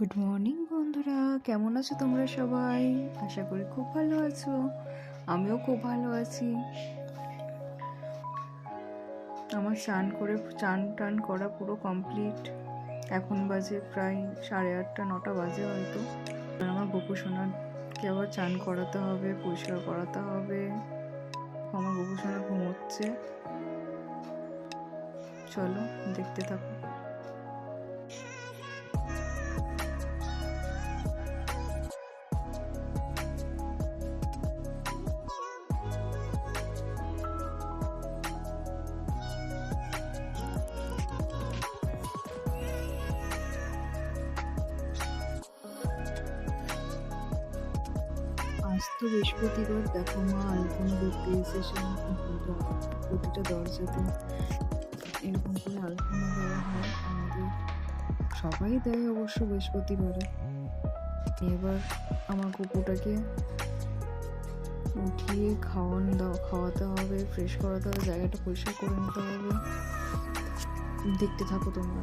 Good morning বন্ধুরা। কেমন আছো তোমরা সবাই? আশা করি খুব ভালো আছো। আমিও খুব ভালো আছি। আমার চান করে চান টান করা পুরো কমপ্লিট এখন বাজে প্রায় সাড়ে আটটা, নটা বাজে হয়তো। আমার বকু সোনাকে আবার চান করাতে হবে, পরিষ্কার করাতে হবে। আমার বকু সোনা ঘুমোচ্ছে। চলো, দেখতে থাকো। তো বৃহস্পতিবার দেখো মা আলপনা দেখতে এসেছে প্রতিটা দরজাতে এরকম করে আলপনা দেওয়া হয়। আমাদের সবাই দেয় অবশ্য বৃহস্পতিবারে। এবার আমার কুকুরটাকে উঠিয়ে খাওয়ান দাও খাওয়াতে হবে ফ্রেশ করাতে হবে, জায়গাটা পরিষ্কার করে নিতে হবে। দেখতে থাকো তোমরা।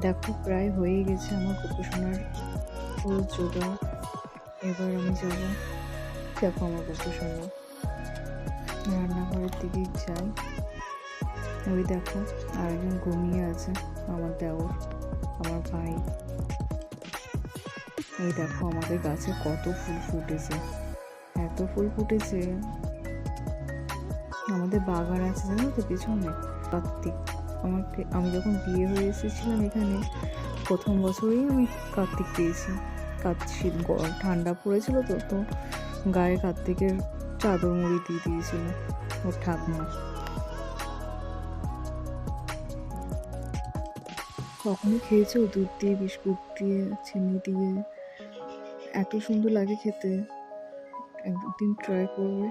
দেখো, প্রায় হয়ে গেছে আমার কুকুরসোনার ফুল জোগা এবার আমি যাব, দেখো আমার কুকুরসোনা রান্নাঘরের দিকে যাই। ওই দেখো, আরেকজন ঘুমিয়ে আছে, আমার দেওর, আমার ভাই। এই দেখো, আমাদের গাছে কত ফুল ফুটেছে। এত ফুল ফুটেছে। আমাদের বাগান আছে, জানো তো, পেছনে? কার্তিক আমাকে, আমি যখন বিয়ে হয়ে এসেছিলাম এখানে, প্রথম বছরেই আমি কার্তিক পেয়েছি। কার্তিক ঠান্ডা পড়েছিল তো তো গায়ে কার্তিকের চাদর মুড়ি দিয়ে দিয়েছিল ওর ঠাকুমা। কখনো খেয়েছো? দুধ দিয়ে, বিস্কুট দিয়ে, চিনি দিয়ে? এত সুন্দর লাগে খেতে। একদিন ট্রাই করবে,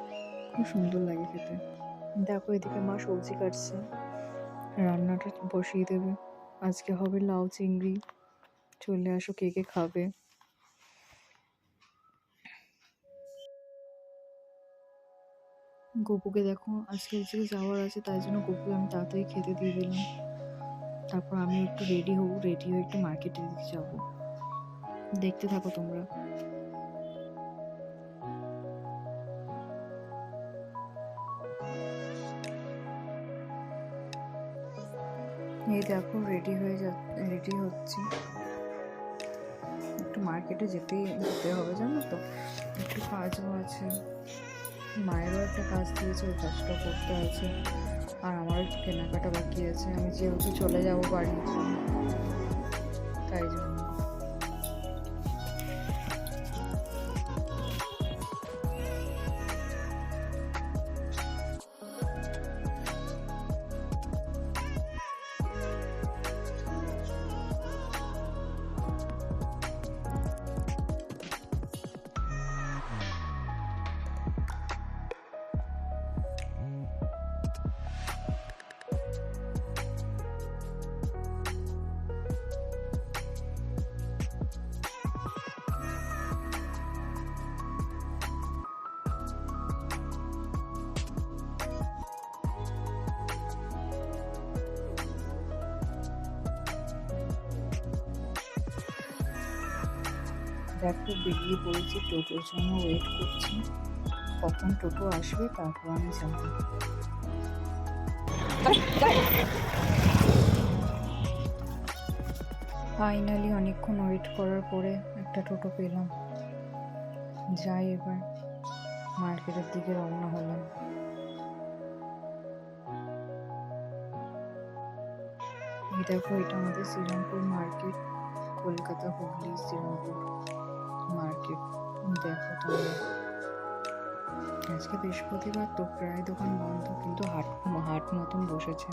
খুব সুন্দর লাগে খেতে। দেখো এদিকে মা সবজি কাটছে। রান্নাটা বসিয়ে দেবে। আজকে হবে লাউ চিংড়ি। চলে আসো কে কে খাবে। গপুকে দেখো, আজকে যে যাওয়ার আছে তাই জন্য গপুকে আমি তাড়াতাড়ি খেতে দিয়ে দিলাম। তারপর আমি একটু রেডি হব রেডি হয়ে একটু মার্কেটের দিকে যাব। দেখতে থাকো তোমরা। এই দেখো রেডি হয়ে যা রেডি হচ্ছি। একটু মার্কেটে যেতেই, যেতে হবে, জানো তো? একটু কাজও আছে। মায়েরও একটা কাজ দিয়েছে, ওই কাজটা করতে আছে। আর আমারও একটু কেনাকাটা বাকি আছে। আমি যেহেতু চলে যাব বাড়ি, তাই জন্য। দেখো বেরিয়ে পড়েছি টোটোর জন্য ওয়েট করছি। কখন টোটো আসবে তারপর আমি যাব ফাইনালি অনেকক্ষণ ওয়েট করার পরে একটা টোটো পেলাম। যাই এবার মার্কেটের দিকে রওনা হলাম। এই দেখো এটা আমাদের শ্রীরামপুর মার্কেট কলকাতা হুগলি শ্রীরামপুর। মার্কেট দেখো তোমরা আজকে বৃহস্পতিবার তো প্রায় দোকান বন্ধ, কিন্তু হাট হাট মতন বসেছে।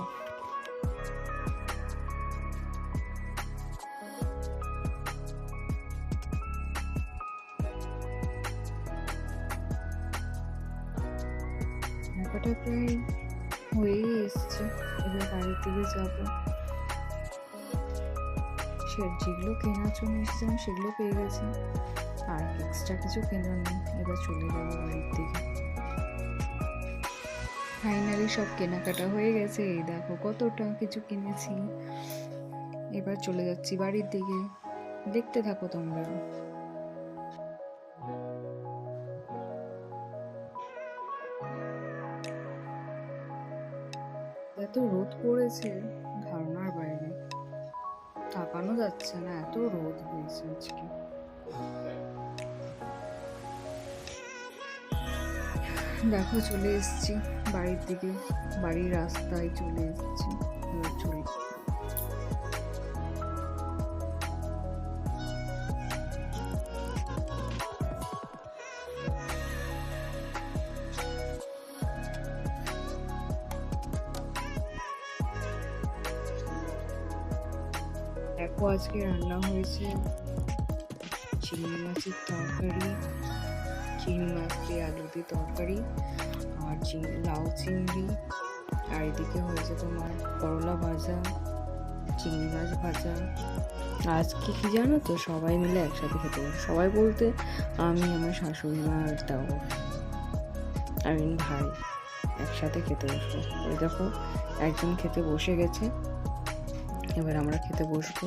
প্রায় হয়েই এসছে। এবার বাড়ির দিকে যাব। সে যেগুলো কেনার জন্য এসেছিলাম, সেগুলো পেয়ে গেছি। আর এক্সট্রা কিছু কেনার নেই, এবার চলে যাব বাড়ির দিকে। ফাইনালি সব কেনাকাটা হয়ে গেছে, এই দেখো কতটা কিছু কিনেছি। এবার চলে যাচ্ছি বাড়ির দিকে। দেখতে থাকো তোমরা। এত রোদ পড়েছে। তাকানো যাচ্ছে না, এত রোদ হয়েছে আজকে। দেখো, চলে এসছি, বাড়ির দিকে, বাড়ির রাস্তায় চলে এসছি। চলে দেখো আজকে রান্না হয়েছে চিংড়ি মাছের তরকারি, চিংড়ি মাছ দিয়ে আলু দিয়ে তরকারি আর চিংড়ি, লাউ চিংড়ি। আর এদিকে হয়েছে তোমার করলা ভাজা, চিংড়ি মাছ ভাজা। আজকে কি জানো তো সবাই মিলে একসাথে খেতে সবাই বলতে আমি, আমার শাশুড়ি মা আর তাও। আমি ভাই একসাথে খেতে বসবো ওই দেখো একজন খেতে বসে গেছে। এবার আমরা খেতে বসবো।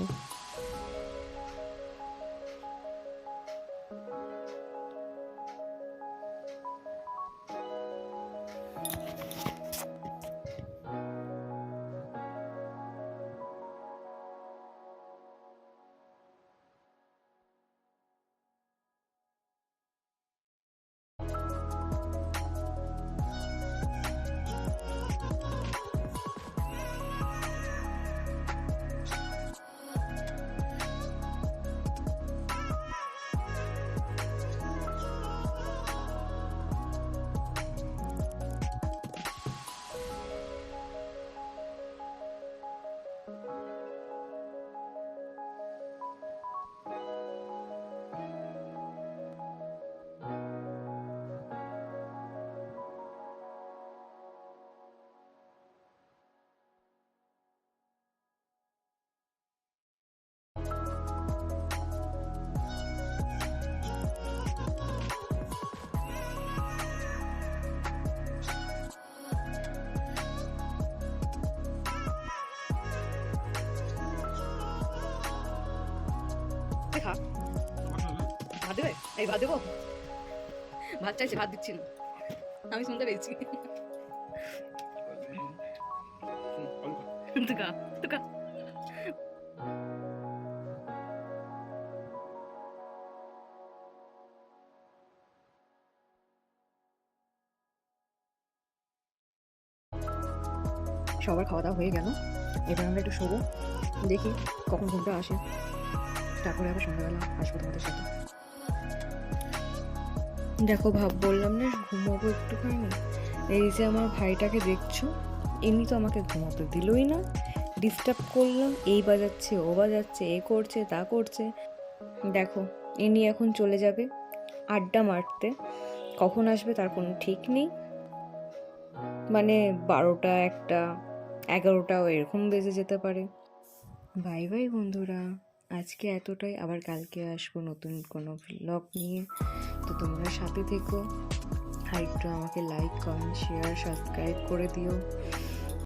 খা ভাত দেবে? এই ভাত দেবো? ভাত চাইছে, ভাত দিচ্ছি না। আমি শুনতে পেয়েছি। সবার খাওয়া দাওয়া হয়ে গেল। এবার আমরা একটু শোবো, দেখি কখন ঘুমটা আসে। তারপরে আবার সন্ধ্যাবেলা আসব তোমাদের সাথে। দেখো ভাব, বললাম না ঘুমাবো একটুখানি? এই যে আমার ভাইটাকে দেখছ, এমনি তো আমাকে ঘুমাতে দিলই না। ডিস্টার্ব করলাম, এই বাজাচ্ছে, ও বাজাচ্ছে, এ করছে, তা করছে। দেখো এনি এখন চলে যাবে আড্ডা মারতে। কখন আসবে তার কোনো ঠিক নেই। মানে বারোটা একটা, এগারোটাও এরকম বেজে যেতে পারে। বাই বাই বন্ধুরা। আজকে এতটাই, আবার কালকে আসব নতুন কোনো ব্লগ নিয়ে। তো তোমরা সাথে থেকো। আর একটু আমাকে লাইক কমেন্ট শেয়ার সাবস্ক্রাইব করে দিও।